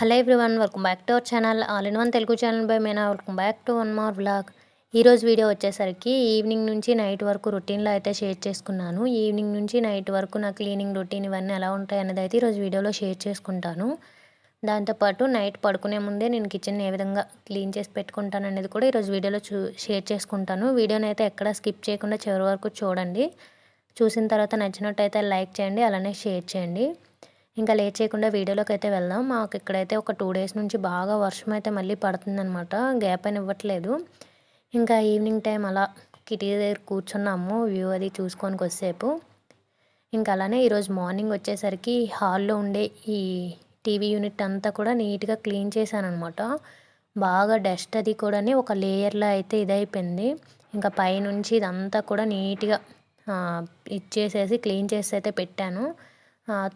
Hello everyone welcome back to our channel. All in one Telugu channel by Mena. Welcome back to one more blog ఈరోజు video వచ్చేసరికి evening నుంచి night వరకు రొటీన్లో అయితే share చేసుకున్నాను. Evening నుంచి night వరకు నా క్లీనింగ్ రొటీన్ ఇవన్నీ ఎలా ఉంటాయి అనేది అయితే ఈరోజు వీడియోలో షేర్ చేసుకుంటాను. దాంతోపాటు నైట్ పడుకునే ముందే నేను కిచెన్ ఏ విధంగా క్లీన్ చేసి పెట్టుకుంటాను అనేది కూడా ఈరోజు వీడియోలో చూ షేర్ చేసుకుంటాను. వీడియోని అయితే ఎక్కడ స్కిప్ చేయకుండా చివరి వరకు చూడండి. చూసిన తర్వాత నచ్చినట్టయితే లైక్ చేయండి అలానే షేర్ చేయండి. ఇంకా లేట్ చేయకుండా వీడియోలోకి అయితే వెళ్దాం. మాకు ఇక్కడైతే ఒక టూ డేస్ నుంచి బాగా వర్షం అయితే మళ్ళీ పడుతుందనమాట గ్యాప్ అని ఇవ్వట్లేదు. ఇంకా ఈవినింగ్ టైం అలా కిటీ దగ్గర కూర్చున్నాము. వ్యూ అది చూసుకొని కొద్దిసేపు ఇంకా అలానే ఈరోజు మార్నింగ్ వచ్చేసరికి హాల్లో ఉండే ఈ టీవీ యూనిట్ అంతా కూడా నీట్గా క్లీన్ చేశానమాట బాగా డస్ట్ అది కూడా ఒక లేయర్లో అయితే ఇదైపోయింది. ఇంకా పైనుంచి ఇదంతా కూడా నీట్గా ఇచ్చేసేసి క్లీన్ చేసి అయితే పెట్టాను.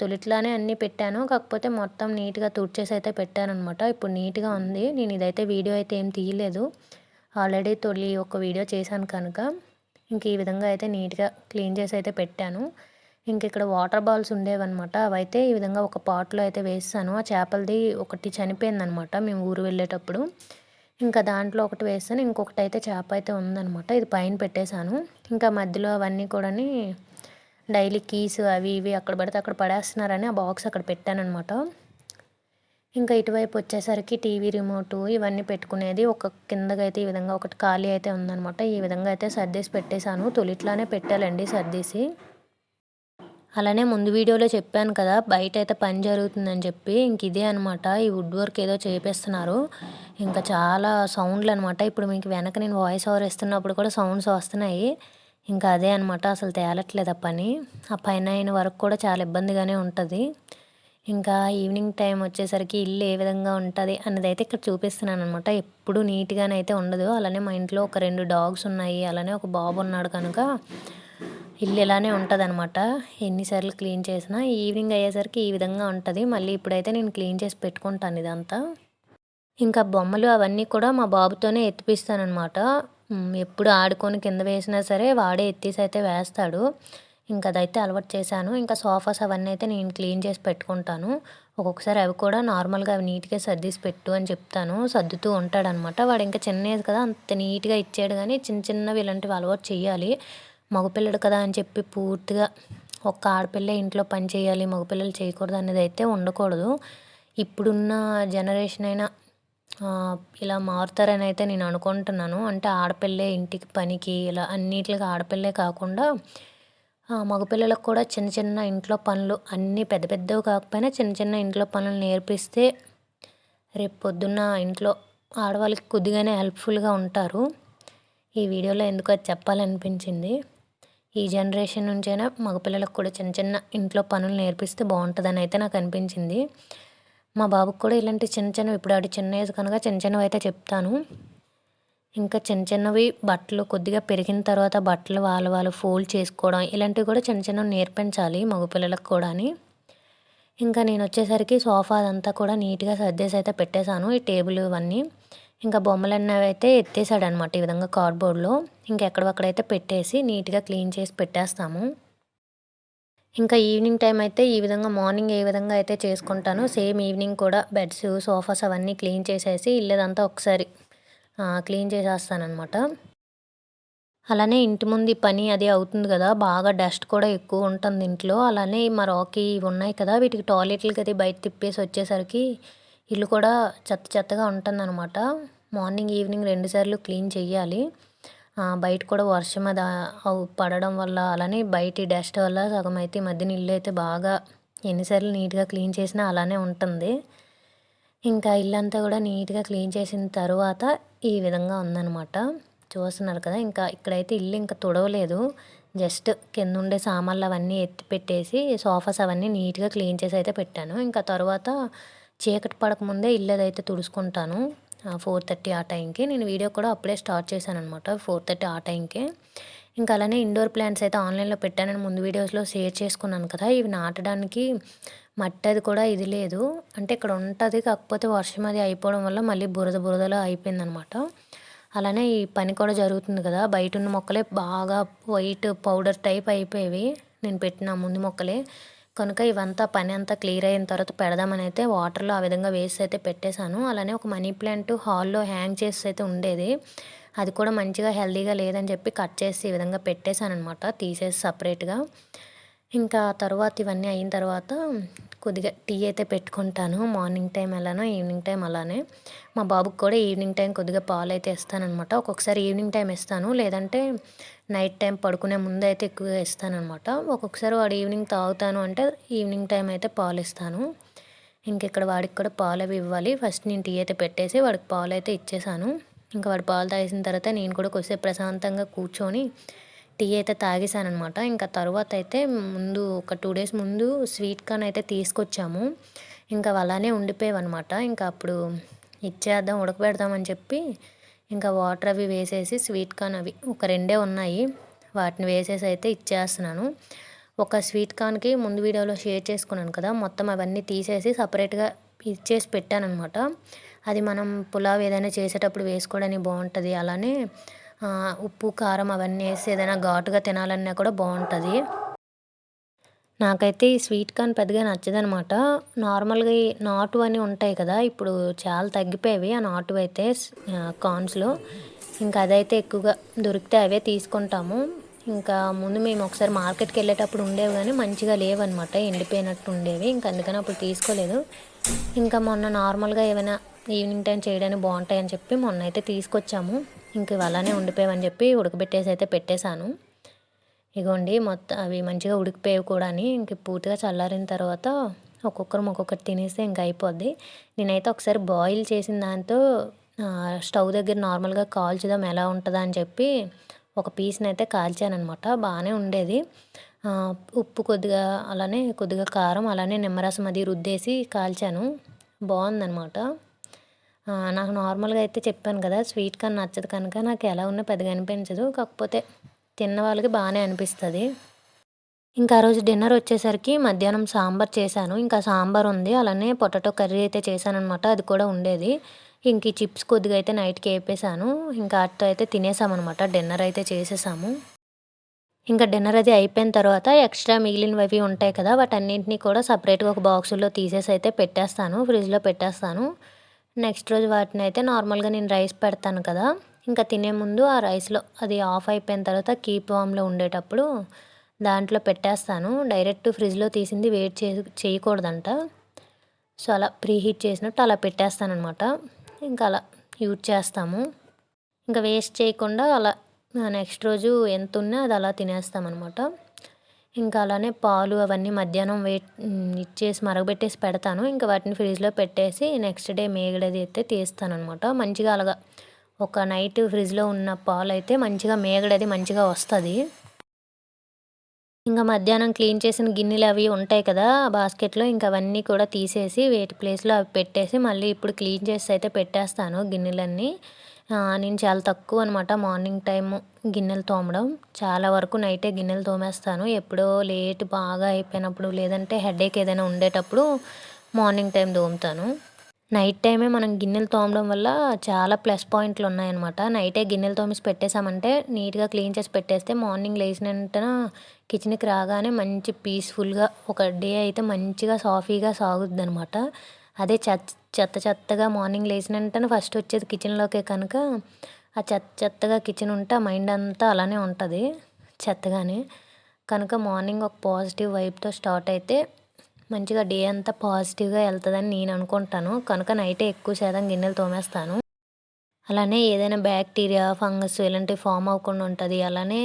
తొలిట్లానే అన్నీ పెట్టాను. కాకపోతే మొత్తం నీట్గా తుడిచేసి అయితే పెట్టాను అనమాట ఇప్పుడు నీట్గా ఉంది. నేను ఇదైతే వీడియో అయితే ఏం తీయలేదు. ఆల్రెడీ తొలి ఒక వీడియో చేశాను కనుక. ఇంక ఈ విధంగా అయితే నీట్గా క్లీన్ చేసి అయితే పెట్టాను. ఇంక ఇక్కడ వాటర్ బాల్స్ ఉండేవన్నమాట. అవైతే ఈ విధంగా ఒక పాట్లో అయితే వేస్తాను. ఆ చేపలది ఒకటి చనిపోయిందనమాట మేము ఊరు వెళ్ళేటప్పుడు. ఇంకా దాంట్లో ఒకటి వేస్తాను. ఇంకొకటి అయితే చేప అయితే ఉందనమాట ఇది పైన పెట్టేశాను. ఇంకా మధ్యలో అవన్నీ కూడా డైలీ కీస్ అవి ఇవి అక్కడ పడితే అక్కడ పడేస్తున్నారని ఆ బాక్స్ అక్కడ పెట్టానమాట ఇంకా ఇటువైపు వచ్చేసరికి టీవీ రిమోటు ఇవన్నీ పెట్టుకునేది ఒక కిందగా అయితే ఈ విధంగా ఒకటి ఖాళీ అయితే ఉందనమాట ఈ విధంగా అయితే సర్దేసి పెట్టేశాను. తొలిట్లానే పెట్టాలండి సర్దేసి. అలానే ముందు వీడియోలో చెప్పాను కదా బయట అయితే పని జరుగుతుందని చెప్పి ఇంక ఇదే అనమాట ఈ వుడ్ వర్క్ ఏదో చేపిస్తున్నారు. ఇంకా చాలా సౌండ్లు అనమాట ఇప్పుడు మీకు వెనక నేను వాయిస్ ఓవర్ ఇస్తున్నప్పుడు కూడా సౌండ్స్ వస్తున్నాయి. ఇంకా అదే అనమాట అసలు తేలట్లేదు ఆ పని. ఆ పైన అయిన వరకు కూడా చాలా ఇబ్బందిగానే ఉంటుంది. ఇంకా ఈవినింగ్ టైం వచ్చేసరికి ఇల్లు ఏ విధంగా ఉంటుంది అన్నది అయితే ఇక్కడ చూపిస్తున్నాను అనమాట ఎప్పుడు నీట్గానే అయితే ఉండదు. అలానే మా ఇంట్లో ఒక రెండు డాగ్స్ ఉన్నాయి. అలానే ఒక బాబు ఉన్నాడు కనుక ఇల్లు ఇలానే ఉంటుంది అనమాట ఎన్నిసార్లు క్లీన్ చేసినా ఈవినింగ్ అయ్యేసరికి ఈ విధంగా ఉంటుంది. మళ్ళీ ఇప్పుడైతే నేను క్లీన్ చేసి పెట్టుకుంటాను ఇదంతా. ఇంకా బొమ్మలు అవన్నీ కూడా మా బాబుతోనే ఎత్తిపిస్తానమాట ఎప్పుడు ఆడుకొని కింద వేసినా సరే వాడే ఎత్తేసి అయితే వేస్తాడు. ఇంకా అదైతే అలవాటు చేశాను. ఇంకా సోఫాస్ అవన్నీ అయితే నేను క్లీన్ చేసి పెట్టుకుంటాను. ఒక్కొక్కసారి అవి కూడా నార్మల్గా అవి నీట్గా సర్దీసి పెట్టు అని చెప్తాను. సర్దుతూ ఉంటాడనమాట. వాడు ఇంకా చిన్నది కదా అంత నీట్గా ఇచ్చాడు కానీ చిన్న చిన్నవి ఇలాంటివి అలవాటు చేయాలి. మగపిల్లడు కదా అని చెప్పి పూర్తిగా ఒక్క ఆడపిల్ల ఇంట్లో పని చేయాలి మగపిల్లలు చేయకూడదు అనేది అయితే ఉండకూడదు. ఇప్పుడున్న జనరేషన్ అయినా ఇలా మారుతారని అయితే నేను అనుకుంటున్నాను. అంటే ఆడపిల్లే ఇంటికి పనికి ఇలా అన్నిటికి ఆడపిల్లే కాకుండా మగపిల్లలకు కూడా చిన్న చిన్న ఇంట్లో పనులు అన్నీ పెద్ద పెద్దవి కాకపోయినా చిన్న చిన్న ఇంట్లో పనులు నేర్పిస్తే రేపు పొద్దున్న ఇంట్లో ఆడవాళ్ళకి కొద్దిగానే హెల్ప్ఫుల్గా ఉంటారు. ఈ వీడియోలో ఎందుకు అది చెప్పాలనిపించింది? ఈ జనరేషన్ నుంచైనా మగపిల్లలకు కూడా చిన్న చిన్న ఇంట్లో పనులు నేర్పిస్తే బాగుంటుందని అయితే నాకు అనిపించింది. మా బాబుకి కూడా ఇలాంటి చిన్న చిన్నవి ఇప్పుడు ఆడి చిన్న ఏజ్ కనుక చిన్న చిన్నవి అయితే చెప్తాను. ఇంకా చిన్న చిన్నవి బట్టలు కొద్దిగా పెరిగిన తర్వాత బట్టలు వాళ్ళ వాళ్ళు ఫోల్డ్ చేసుకోవడం ఇలాంటివి కూడా చిన్న చిన్నవి నేర్పించాలి మగపిల్లలకు కూడా అని ఇంకా నేను వచ్చేసరికి సోఫా అదంతా కూడా నీట్గా సర్దేసి అయితే పెట్టేశాను ఈ టేబుల్ ఇవన్నీ. ఇంకా బొమ్మలు అన్నవి అయితే ఎత్తేసాడు ఈ విధంగా కార్డ్బోర్డ్లో ఇంకా ఎక్కడక్కడైతే పెట్టేసి నీట్గా క్లీన్ చేసి పెట్టేస్తాము. ఇంకా ఈవినింగ్ టైం అయితే ఈ విధంగా మార్నింగ్ ఏ విధంగా అయితే చేసుకుంటానో సేమ్ ఈవినింగ్ కూడా బెడ్స్ సోఫాస్ అవన్నీ క్లీన్ చేసేసి ఇల్లేదంతా ఒకసారి క్లీన్ చేసేస్తానమాట అలానే ఇంటి ముందు పని అది అవుతుంది కదా బాగా డస్ట్ కూడా ఎక్కువ ఉంటుంది ఇంట్లో. అలానే మా రాకీ ఇవి ఉన్నాయి కదా వీటికి టాయిలెట్లకి అది బయట తిప్పేసి వచ్చేసరికి ఇల్లు కూడా చెత్త చెత్తగా ఉంటుందన్నమాట. మార్నింగ్ ఈవినింగ్ రెండుసార్లు క్లీన్ చేయాలి. బయట కూడా వర్షం అది పడడం వల్ల అలానే బయట డస్ట్ వల్ల సగం అయితే ఈ మధ్యన ఇల్లు అయితే బాగా ఎన్నిసార్లు నీట్గా క్లీన్ చేసినా అలానే ఉంటుంది. ఇంకా ఇల్లంతా కూడా నీట్గా క్లీన్ చేసిన తర్వాత ఈ విధంగా ఉందన్నమాట. చూస్తున్నారు కదా ఇంకా ఇక్కడైతే ఇల్లు ఇంకా తుడవలేదు. జస్ట్ కింద ఉండే సామాన్లు అవన్నీ ఎత్తి పెట్టేసి సోఫాస్ అవన్నీ నీట్గా క్లీన్ చేసి అయితే పెట్టాను. ఇంకా తర్వాత చీకటి పడకముందే ఇల్లు అదైతే తుడుచుకుంటాను. ఫోర్ థర్టీ ఆ టైంకి. నేను వీడియో కూడా అప్పుడే స్టార్ట్ చేశాను అనమాట ఫోర్ థర్టీ ఆ టైంకి. ఇంకా అలానే ఇండోర్ ప్లాంట్స్ అయితే ఆన్లైన్లో పెట్టానని ముందు వీడియోస్లో షేర్ చేసుకున్నాను కదా ఇవి నాటడానికి మట్టి అది కూడా ఇది లేదు. అంటే ఇక్కడ ఉంటుంది కాకపోతే వర్షం అది అయిపోవడం వల్ల మళ్ళీ బురద బురదలో అయిపోయిందనమాట అలానే ఈ పని కూడా జరుగుతుంది కదా బయట ఉన్న మొక్కలే బాగా వైట్ పౌడర్ టైప్ అయిపోయేవి. నేను పెట్టిన ముందు మొక్కలే. కనుక ఇవంతా పని అంతా క్లియర్ అయిన తర్వాత పెడదామని అయితే వాటర్లో ఆ విధంగా వేసి అయితే పెట్టేశాను. అలానే ఒక మనీ ప్లాంట్ హాల్లో హ్యాంగ్ చేసి అయితే ఉండేది. అది కూడా మంచిగా హెల్దీగా లేదని చెప్పి కట్ చేసి ఈ విధంగా పెట్టేశాను అనమాట తీసేసి సపరేట్గా. ఇంకా తర్వాత ఇవన్నీ అయిన తర్వాత కొద్దిగా టీ అయితే పెట్టుకుంటాను. మార్నింగ్ టైం ఎలానో ఈవినింగ్ టైం అలానే. మా బాబుకి కూడా ఈవినింగ్ టైం కొద్దిగా పాలు అయితే ఇస్తానమాట ఒక్కొక్కసారి ఈవినింగ్ టైం ఇస్తాను. లేదంటే నైట్ టైం పడుకునే ముందు అయితే ఎక్కువగా ఇస్తానమాట ఒక్కొక్కసారి వాడు ఈవినింగ్ తాగుతాను అంటే ఈవినింగ్ టైం అయితే పాలు ఇస్తాను. ఇంకెక్కడ వాడికి కూడా పాలు అవి ఇవ్వాలి. ఫస్ట్ నేను టీ అయితే పెట్టేసి వాడికి పాలు అయితే ఇచ్చేసాను. ఇంకా వాడు పాలు తాగేసిన తర్వాత నేను కూడా కొద్దిసేపు ప్రశాంతంగా కూర్చొని టీ అయితే తాగేసాను అనమాట ఇంకా తర్వాత అయితే ముందు ఒక టూ డేస్ ముందు స్వీట్ కార్న్ అయితే తీసుకొచ్చాము. ఇంకా అలానే ఉండిపోయావన్నమాట. ఇంకా అప్పుడు ఇచ్చేద్దాం ఉడకబెడదామని చెప్పి ఇంకా వాటర్ అవి వేసేసి స్వీట్ కార్న్ అవి ఒక రెండే ఉన్నాయి. వాటిని వేసేసి అయితే ఇచ్చేస్తున్నాను. ఒక స్వీట్ కార్న్కి ముందు వీడియోలో షేర్ చేసుకున్నాను కదా మొత్తం అవన్నీ తీసేసి సపరేట్గా ఇచ్చేసి పెట్టాను అనమాట అది మనం పులావ్ ఏదైనా చేసేటప్పుడు వేసుకోవడానికి బాగుంటుంది అలానే ఉప్పు కారం అవన్నీ వేసి ఏదైనా ఘాటుగా తినాలన్నా కూడా బాగుంటుంది. నాకైతే ఈ స్వీట్ కార్న్ పెద్దగా నచ్చదనమాట. నార్మల్గా ఈ నాటు అని ఉంటాయి కదా ఇప్పుడు చాలా తగ్గిపోయేవి ఆ నాటు అయితే కార్న్స్లో ఇంకా అదైతే ఎక్కువగా దొరికితే అవే తీసుకుంటాము. ఇంకా ముందు మేము ఒకసారి మార్కెట్కి వెళ్ళేటప్పుడు ఉండేవి కానీ మంచిగా లేవన్నమాట ఎండిపోయినట్టు ఉండేవి. ఇంకా అందుకని అప్పుడు తీసుకోలేదు. ఇంకా మొన్న నార్మల్గా ఏమైనా ఈవినింగ్ టైం చేయడానికి బాగుంటాయని చెప్పి మొన్న అయితే తీసుకొచ్చాము. ఇంక అలానే ఉండిపోయామని చెప్పి ఉడకబెట్టేసి అయితే పెట్టేశాను. ఇగోండి మొత్తం అవి మంచిగా ఉడికిపోయేవి కూడా ఇంక పూర్తిగా చల్లారిన తర్వాత ఒక్కొక్కరు ఒక్కొక్కటి తినేస్తే ఇంక అయిపోద్ది. నేనైతే ఒకసారి బాయిల్ చేసిన దాంతో స్టవ్ దగ్గర నార్మల్గా కాల్చుదాం ఎలా ఉంటుందా అని చెప్పి ఒక పీస్ని అయితే కాల్చానమాట బాగానే ఉండేది ఉప్పు కొద్దిగా అలానే కొద్దిగా కారం అలానే నిమ్మరసం అది రుద్దేసి కాల్చాను. బాగుందనమాట నాకు నార్మల్గా అయితే చెప్పాను కదా స్వీట్ కానీ నచ్చదు కనుక నాకు ఎలా ఉన్నా పెద్దగా అనిపించదు. కాకపోతే తిన్న వాళ్ళకి బాగానే అనిపిస్తుంది. ఇంకా ఆ రోజు డిన్నర్ వచ్చేసరికి మధ్యాహ్నం సాంబార్ చేశాను. ఇంకా సాంబార్ ఉంది. అలానే పొటాటో కర్రీ అయితే చేశాను అనమాట అది కూడా ఉండేది. ఇంక ఈ చిప్స్ కొద్దిగా అయితే నైట్కి వేపేసాను ఇంకా అట్తో అయితే తినేసామన్నమాట. డిన్నర్ అయితే చేసేసాము. ఇంకా డిన్నర్ అది అయిపోయిన తర్వాత ఎక్స్ట్రా మిగిలినవి ఉంటాయి కదా వాటన్నింటినీ కూడా సపరేట్గా ఒక బాక్సుల్లో తీసేసి అయితే పెట్టేస్తాను. ఫ్రిడ్జ్లో పెట్టేస్తాను. నెక్స్ట్ రోజు వాటిని అయితే నార్మల్గా నేను రైస్ పెడతాను కదా ఇంకా తినే ముందు ఆ రైస్లో అది ఆఫ్ అయిపోయిన తర్వాత కీప్ వామ్లో ఉండేటప్పుడు దాంట్లో పెట్టేస్తాను. డైరెక్ట్ ఫ్రిడ్జ్లో తీసింది వెయిట్ చే చేయకూడదంట. సో అలా ప్రీ హీట్ చేసినట్టు అలా పెట్టేస్తానమాట ఇంకా అలా యూజ్ చేస్తాము. ఇంకా వేస్ట్ చేయకుండా అలా నెక్స్ట్ రోజు ఎంత ఉన్నా అది అలా తినేస్తామన్నమాట. ఇంకా అలానే పాలు అవన్నీ మధ్యాహ్నం వెయిట్ ఇచ్చేసి మరగబెట్టేసి పెడతాను. ఇంకా వాటిని ఫ్రిడ్జ్లో పెట్టేసి నెక్స్ట్ డే మేగడది అయితే తీస్తాను అనమాట మంచిగా అలాగా ఒక నైట్ ఫ్రిడ్జ్లో ఉన్న పాలు అయితే మంచిగా మేగడది మంచిగా వస్తుంది. ఇంకా మధ్యాహ్నం క్లీన్ చేసిన గిన్నెలు అవి ఉంటాయి కదా బాస్కెట్లో ఇంకా అవన్నీ కూడా తీసేసి వేటి ప్లేస్లో అవి పెట్టేసి మళ్ళీ ఇప్పుడు క్లీన్ చేసి అయితే పెట్టేస్తాను గిన్నెలన్నీ. నేను చాలా తక్కువ అనమాట మార్నింగ్ టైం గిన్నెలు తోమడం. చాలా వరకు నైటే గిన్నెలు తోమేస్తాను. ఎప్పుడో లేట్ బాగా అయిపోయినప్పుడు లేదంటే హెడేక్ ఏదైనా ఉండేటప్పుడు మార్నింగ్ టైం తోముతాను. నైట్ టైమే మనం గిన్నెలు తోమడం వల్ల చాలా ప్లస్ పాయింట్లు ఉన్నాయన్నమాట. నైటే గిన్నెలు తోమేసి పెట్టేశామంటే నీట్గా క్లీన్ చేసి పెట్టేస్తే మార్నింగ్ లేచిన వెంటనే కిచెన్కి రాగానే మంచి పీస్ఫుల్గా ఒక డే అయితే మంచిగా సాఫీగా సాగుద్ది అనమాట అదే చెత్త చెత్త చెత్తగా మార్నింగ్ లేచిన వెంటనే ఫస్ట్ వచ్చేది కిచెన్లోకే కనుక ఆ చెత్త చెత్తగా కిచెన్ ఉంటే ఆ మైండ్ అంతా అలానే ఉంటుంది చెత్తగానే. కనుక మార్నింగ్ ఒక పాజిటివ్ వైబ్తో స్టార్ట్ అయితే మంచిగా డే అంతా పాజిటివ్గా వెళ్తుందని నేను అనుకుంటాను. కనుక నైటే ఎక్కువ శాతం గిన్నెలు తోమేస్తాను. అలానే ఏదైనా బ్యాక్టీరియా ఫంగస్ ఇలాంటివి ఫామ్ అవ్వకుండా ఉంటుంది. అలానే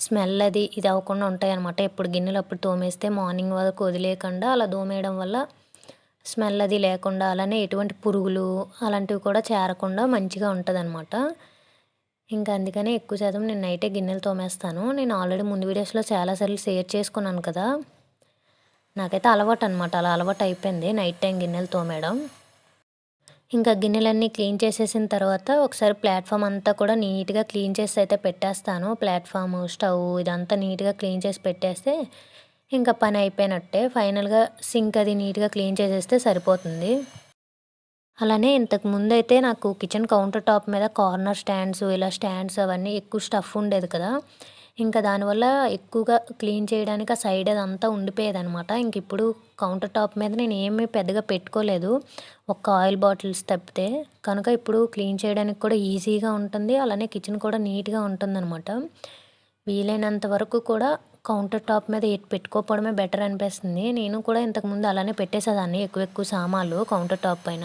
స్మెల్ అది ఇది అవ్వకుండా ఉంటాయి అనమాట ఎప్పుడు గిన్నెలు అప్పుడు తోమేస్తే మార్నింగ్ వరకు వదిలేయకుండా అలా తోమేయడం వల్ల స్మెల్ అది లేకుండా అలానే ఎటువంటి పురుగులు అలాంటివి కూడా చేరకుండా మంచిగా ఉంటుంది అనమాట ఇంకా అందుకనే ఎక్కువ శాతం నేను నైటే గిన్నెలు తోమేస్తాను. నేను ఆల్రెడీ ముందు వీడియోస్లో చాలాసార్లు షేర్ చేసుకున్నాను కదా. నాకైతే అలవాటు అనమాట అలా అలవాటు అయిపోయింది నైట్ టైం గిన్నెలు తోమేయడం. ఇంకా గిన్నెలన్నీ క్లీన్ చేసేసిన తర్వాత ఒకసారి ప్లాట్ఫామ్ అంతా కూడా నీట్గా క్లీన్ చేసి అయితే పెట్టేస్తాను. ప్లాట్ఫామ్ స్టవ్ ఇదంతా నీట్గా క్లీన్ చేసి పెట్టేస్తే ఇంకా పని అయిపోయినట్టే ఫైనల్గా సింక్ అది నీట్గా క్లీన్ చేసేస్తే సరిపోతుంది. అలానే ఇంతకు ముందు అయితే నాకు కిచెన్ కౌంటర్ టాప్ మీద కార్నర్ స్టాండ్స్ ఇలా స్టాండ్స్ అవన్నీ ఎక్కువ స్టఫ్ ఉండేది కదా. ఇంకా దానివల్ల ఎక్కువగా క్లీన్ చేయడానికి ఆ సైడ్ అదంతా ఉండిపోయేది అనమాట ఇంక ఇప్పుడు కౌంటర్ టాప్ మీద నేను ఏమీ పెద్దగా పెట్టుకోలేదు. ఒక్క ఆయిల్ బాటిల్స్ తప్పితే కనుక ఇప్పుడు క్లీన్ చేయడానికి కూడా ఈజీగా ఉంటుంది. అలానే కిచెన్ కూడా నీట్గా ఉంటుందన్నమాట. వీలైనంత వరకు కూడా కౌంటర్ టాప్ మీద పెట్టుకోపోవడమే బెటర్ అనిపిస్తుంది. నేను కూడా ఇంతకుముందు అలానే పెట్టేసేదాన్ని ఎక్కువ ఎక్కువ సామాన్లు కౌంటర్ టాప్ పైన.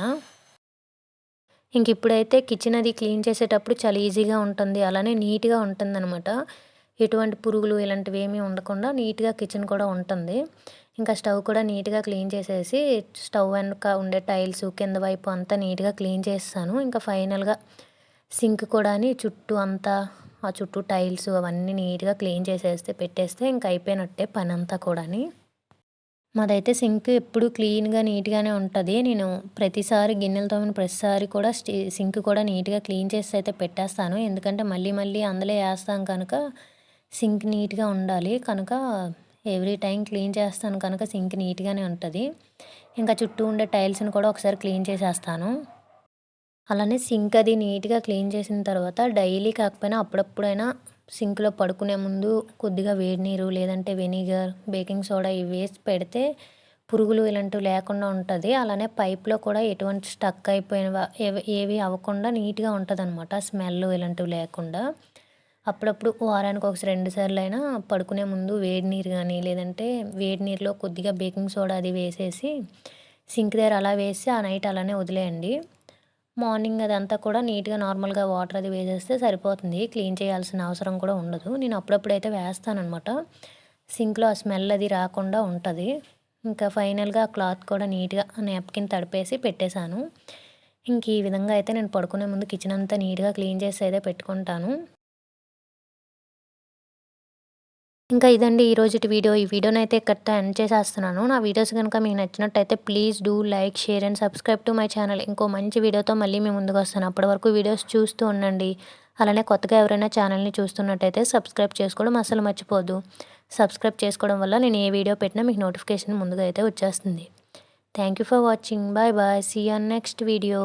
ఇంక ఇప్పుడైతే కిచెన్ అది క్లీన్ చేసేటప్పుడు చాలా ఈజీగా ఉంటుంది. అలానే నీట్గా ఉంటుంది అనమాట ఎటువంటి పురుగులు ఇలాంటివి ఏమీ ఉండకుండా నీట్గా కిచెన్ కూడా ఉంటుంది. ఇంకా స్టవ్ కూడా నీట్గా క్లీన్ చేసేసి స్టవ్ వెనుక ఉండే టైల్స్ కింద వైపు అంతా నీట్గా క్లీన్ చేస్తాను. ఇంకా ఫైనల్గా సింక్ కూడా చుట్టూ అంతా ఆ చుట్టూ టైల్స్ అవన్నీ నీట్గా క్లీన్ చేసేస్తే పెట్టేస్తే ఇంకా అయిపోయినట్టే పని అంతా కూడాని. మాదైతే సింక్ ఎప్పుడు క్లీన్గా నీట్గానే ఉంటుంది. నేను ప్రతిసారి గిన్నెలు తోమిన ప్రతిసారి కూడా సింక్ కూడా నీట్గా క్లీన్ చేసి అయితే పెట్టేస్తాను. ఎందుకంటే మళ్ళీ మళ్ళీ అందులో వేస్తాం కనుక సింక్ నీట్గా ఉండాలి. కనుక ఎవ్రీ టైం క్లీన్ చేస్తాను కనుక సింక్ నీట్గానే ఉంటుంది. ఇంకా చుట్టూ ఉండే టైల్స్ని కూడా ఒకసారి క్లీన్ చేసేస్తాను. అలానే సింక్ అది నీట్గా క్లీన్ చేసిన తర్వాత డైలీ కాకపోయినా అప్పుడప్పుడైనా సింక్లో పడుకునే ముందు కొద్దిగా వేడి నీరు లేదంటే వెనిగర్ బేకింగ్ సోడా ఇవి వేసి పెడితే పురుగులు ఇలాంటివి లేకుండా ఉంటుంది. అలానే పైప్లో కూడా ఎటువంటి స్టక్ అయిపోయిన ఏవి అవ్వకుండా నీట్గా ఉంటుంది అనమాట స్మెల్ ఇలాంటివి లేకుండా. అప్పుడప్పుడు వారానికి ఒకసారి రెండు సార్లు అయినా పడుకునే ముందు వేడి నీరు కానీ లేదంటే వేడి నీరులో కొద్దిగా బేకింగ్ సోడా అది వేసేసి సింక్ దగ్గర అలా వేసి ఆ నైట్ అలానే వదిలేయండి. మార్నింగ్ అదంతా కూడా నీట్గా నార్మల్గా వాటర్ అది వేసేస్తే సరిపోతుంది. క్లీన్ చేయాల్సిన అవసరం కూడా ఉండదు. నేను అప్పుడప్పుడు అయితే వేస్తానమాట సింక్లో ఆ స్మెల్ అది రాకుండా ఉంటుంది. ఇంకా ఫైనల్గా క్లాత్ కూడా నీట్గా నాప్కిన్ తడిపేసి పెట్టేశాను. ఇంక ఈ విధంగా అయితే నేను పడుకునే ముందు కిచెన్ అంతా నీట్గా క్లీన్ చేసి అయితే పెట్టుకుంటాను. ఇంకా ఇదండి ఈరోజు వీడియో. ఈ వీడియోని అయితే ఇక్కడ ఎండ్ చేసేస్తున్నాను. నా వీడియోస్ కనుక మీకు నచ్చినట్టయితే please do like share and subscribe to my channel. ఇంకో మంచి వీడియోతో మళ్ళీ మేము ముందుకు వస్తాను. అప్పటి వరకు వీడియోస్ చూస్తూ ఉండండి. అలానే కొత్తగా ఎవరైనా ఛానల్ని చూస్తున్నట్టయితే సబ్స్క్రైబ్ చేసుకోవడం అసలు మర్చిపోదు. సబ్స్క్రైబ్ చేసుకోవడం వల్ల నేను ఏ వీడియో పెట్టినా మీకు నోటిఫికేషన్ ముందుగా అయితే వచ్చేస్తుంది. Thank you for watching. Bye bye. See on next video.